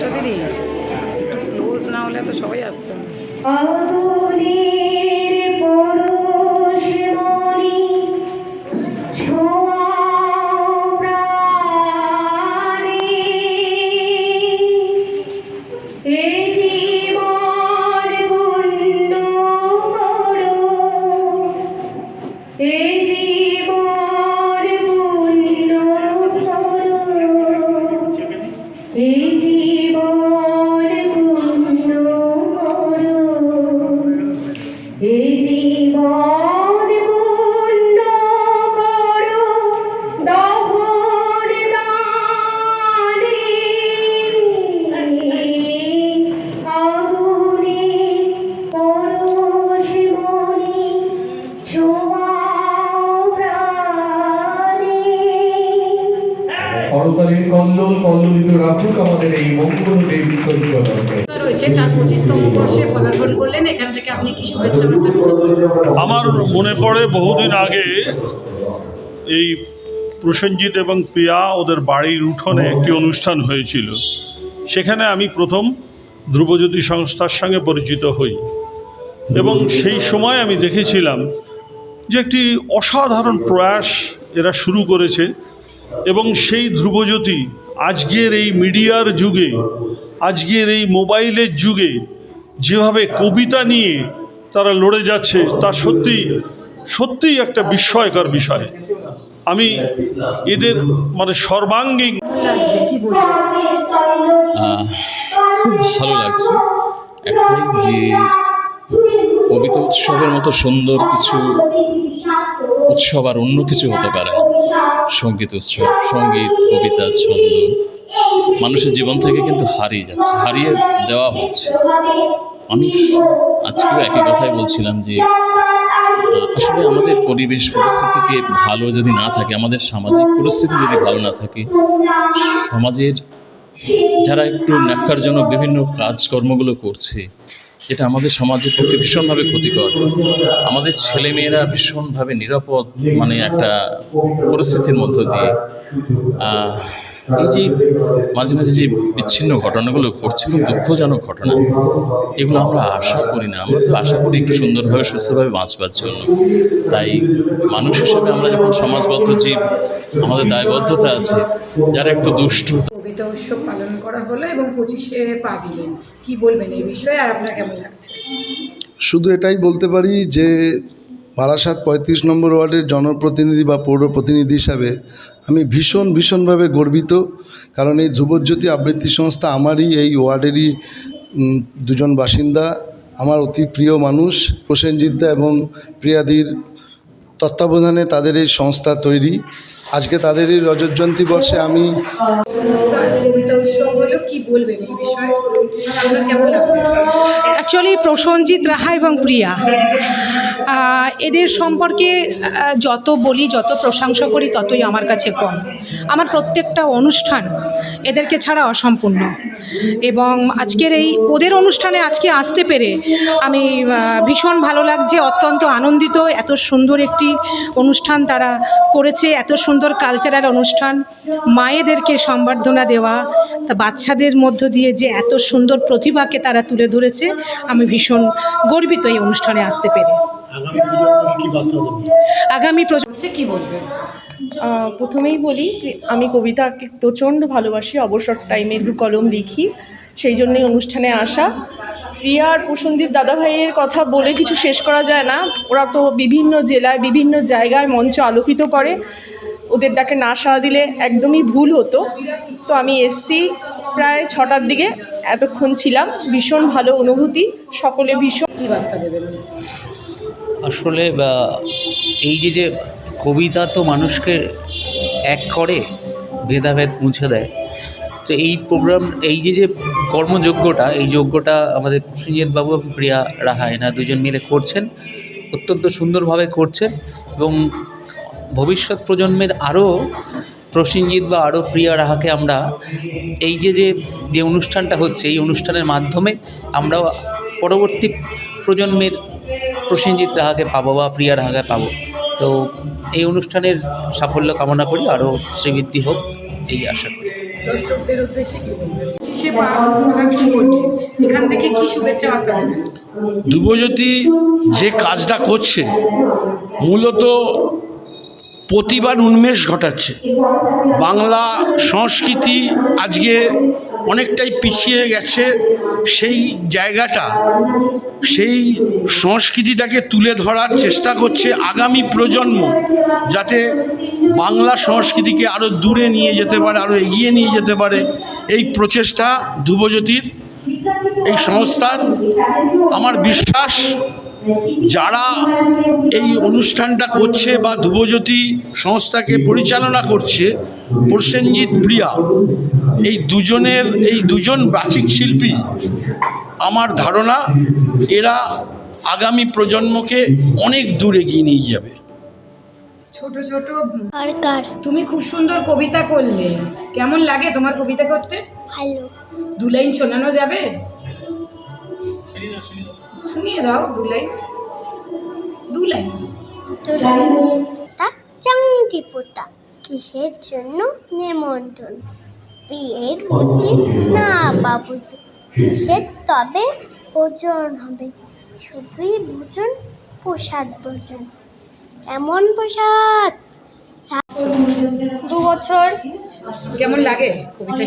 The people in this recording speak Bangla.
আসছো দিদি ক্লোজ না হলে তো সবাই আসছে আমাদের এই মঙ্গল দেবী চরিত্রকে রয়েছে তার পঁচিশতম বর্ষে পদার্পণ করলেন। এখান থেকে আপনি কি শুভেচ্ছা আমার মনে পড়ে বহুদিন আগে এই প্রসেনজিৎ এবং প্রিয়া ওদের বাড়ির উঠোনে একটি অনুষ্ঠান হয়েছিল। সেখানে আমি প্রথম ধ্রুবজ্যোতি সংস্থার সঙ্গে পরিচিত হই। এবং সেই সময় আমি দেখেছিলাম যে একটি অসাধারণ প্রয়াস এরা শুরু করেছে। এবং সেই ধ্রুবজ্যোতি আজকের এই মিডিয়ার যুগে, আজকের এই মোবাইলের যুগে যেভাবে কবিতা নিয়ে তারা লড়ে যাচ্ছে, তা সত্যি, সত্যিই একটা বিস্ময়কর বিষয়। আমি এদের মানে সর্বাঙ্গীন খুব ভালো লাগছে। একটাই যে কবিতা উৎসবের মতো সুন্দর কিছু উৎসব আর অন্য কিছু হতে পারে সংগীত উৎসব, সংগীত, কবিতা, ছন্দ। মানুষের জীবন থেকে কিন্তু হারিয়ে যাচ্ছে, হারিয়ে দেওয়া হচ্ছে। মানুষ আজকেও একই কথাই বলছিলাম যে আসলে আমাদের পরিবেশ পরিস্থিতিকে ভালো যদি না থাকে, আমাদের সামাজিক পরিস্থিতি যদি ভালো না থাকে, সমাজের যারা একটু ন্যাক্কারজনক বিভিন্ন কাজকর্মগুলো করছে এটা আমাদের সমাজের পক্ষে ভীষণভাবে ক্ষতিকর। আমাদের ছেলেমেয়েরা ভীষণভাবে নিরাপদ মানে একটা পরিস্থিতির মধ্য দিয়ে এই যে মাঝে মাঝে যে বিচ্ছিন্ন ঘটনাগুলো ঘটছে, খুব দুঃখজনক ঘটনা, এগুলো আমরা আশা করি না। আমরা তো আশা করি একটু সুন্দরভাবে, সুস্থভাবে বাঁচবার জন্য। তাই মানুষ হিসেবে আমরা যখন সমাজবদ্ধ জীব, আমাদের দায়বদ্ধতা আছে, যারা একটু দুষ্টু কবিতা উৎসব পালন করা হলো এবং পঁচিশে পা দিলেন। কি বলবেন এই বিষয়ে আর আপনার কেমন লাগছে? শুধু এটাই বলতে পারি যে বারাসাত পঁয়ত্রিশ নম্বর ওয়ার্ডের জনপ্রতিনিধি বা পৌর প্রতিনিধি হিসাবে আমি ভীষণ ভীষণভাবে গর্বিত, কারণ এই ধ্রুবজ্যোতি আবৃত্তি সংস্থা আমারই, এই ওয়ার্ডেরই দুজন বাসিন্দা, আমার অতি প্রিয় মানুষ প্রসেনজিৎদা এবং প্রিয়াদির তত্ত্বাবধানে তাদের এই সংস্থা তৈরি। আজকে তাদেরই রজত জয়ন্তী বর্ষে আমি অ্যাকচুয়ালি প্রসঞ্জিৎ রাহা এবং প্রিয়া। এদের সম্পর্কে যত বলি, যত প্রশংসা করি, ততই আমার কাছে কম। আমার প্রত্যেকটা অনুষ্ঠান এদেরকে ছাড়া অসম্পূর্ণ। এবং আজকের এই, ওদের অনুষ্ঠানে আজকে আসতে পেরে আমি ভীষণ ভালো লাগছে, অত্যন্ত আনন্দিত, এত সুন্দর একটি অনুষ্ঠান তারা করেছে, এত সুন্দর কালচারাল অনুষ্ঠান, মায়েদেরকে সম্বর্ধনা দেওয়া, তা বাচ্চাদের মধ্য দিয়ে যে এত সুন্দর প্রতিভাকে তারা তুলে ধরেছে, আমি ভীষণ গর্বিত এই অনুষ্ঠানে আসতে পেরে। আগামী প্রজ- হচ্ছে কি বলবেন আহ, প্রথমেই বলি আমি কবিতাকে প্রচণ্ড ভালোবাসি অবসর টাইমে দু কলম লিখি সেই জন্যই অনুষ্ঠানে আসা। রিয়া আর প্রসঞ্জিৎ দাদাভাইয়ের কথা বলে কিছু শেষ করা যায় না। ওরা তো বিভিন্ন জেলায় বিভিন্ন জায়গায় মঞ্চ আলোকিত করে। ওদের ডাকে না সাড়া দিলে একদমই ভুল হতো। তো আমি এসছি প্রায় ছটার দিকে এতক্ষণ ছিলাম। ভীষণ ভালো অনুভূতি সকলে ভীষণ কি বার্তা দেবেন? আসলে এই যে যে কবিতা তো মানুষকে এক করে, ভেদাভেদ মুছে দেয়। তো এই প্রোগ্রাম এই যে যে কর্মযোগ্যটা এই যোগ্যটা আমাদের প্রসেনজিৎ বাবু এবং প্রিয়া রাহা এনা দুজন মিলে করছেন, অত্যন্ত সুন্দরভাবে করছেন এবং ভবিষ্যৎ প্রজন্মের আরও প্রসেনজিৎ বা আরও প্রিয়া রাহাকে আমরা এই যে যে যে অনুষ্ঠানটা হচ্ছে, এই অনুষ্ঠানের মাধ্যমে আমরা পরবর্তী প্রজন্মের প্রসেনজিৎ রাহাকে পাবো বা প্রিয়া রাহাকে পাবো। তো এই অনুষ্ঠানের সাফল্য কামনা করি আরও শ্রীবৃদ্ধি হোক এই আশা করি। দর্শকদের উদ্দেশ্যে কি বলবেন? পঁচিশে পাড়া কি করবে এখান থেকে কি শুভেচ্ছা ধ্রুবজ্যোতি যে কাজটা করছে মূলত প্রতিবার উন্মেষ ঘটাচ্ছে। বাংলা সংস্কৃতি আজকে অনেকটাই পিছিয়ে গেছে সেই জায়গাটা, সেই সংস্কৃতিটাকে তুলে ধরার চেষ্টা করছে আগামী প্রজন্ম যাতে বাংলা সংস্কৃতিকে আরও দূরে নিয়ে যেতে পারে আরও এগিয়ে নিয়ে যেতে পারে। এই প্রচেষ্টা ধ্রুবজ্যোতির, এই সংস্থার আমার বিশ্বাস যারা এই অনুষ্ঠানটা করছে বা ধ্রুবজ্যোতি সংস্থাকে পরিচালনা করছে প্রসেনজিৎ প্রিয়া এই দুজনের এই দুজন বাচিক শিল্পী আমার ধারণা এরা আগামী প্রজন্মকে অনেক দূর এগিয়ে নিয়ে যাবে। ছোট ছোট আর কার? তুমি খুব সুন্দর কবিতা করলে। কেমন লাগে তোমার কবিতা করতে? ভালো। দু লাইন শোনানো যাবে? শুনিয়ে দাও দু লাইন। দু লাইন। তা চাংটি পোতা কিসের জন্য নেমন্তন্ন? বিয়ের বুঝি না বাবুজি কিসের তবে ওজন হবে? শুধুই ভোজন প্রসাদ ভোজন। এমন প্রসাদ? দু বছর কেমন লাগে কবিতা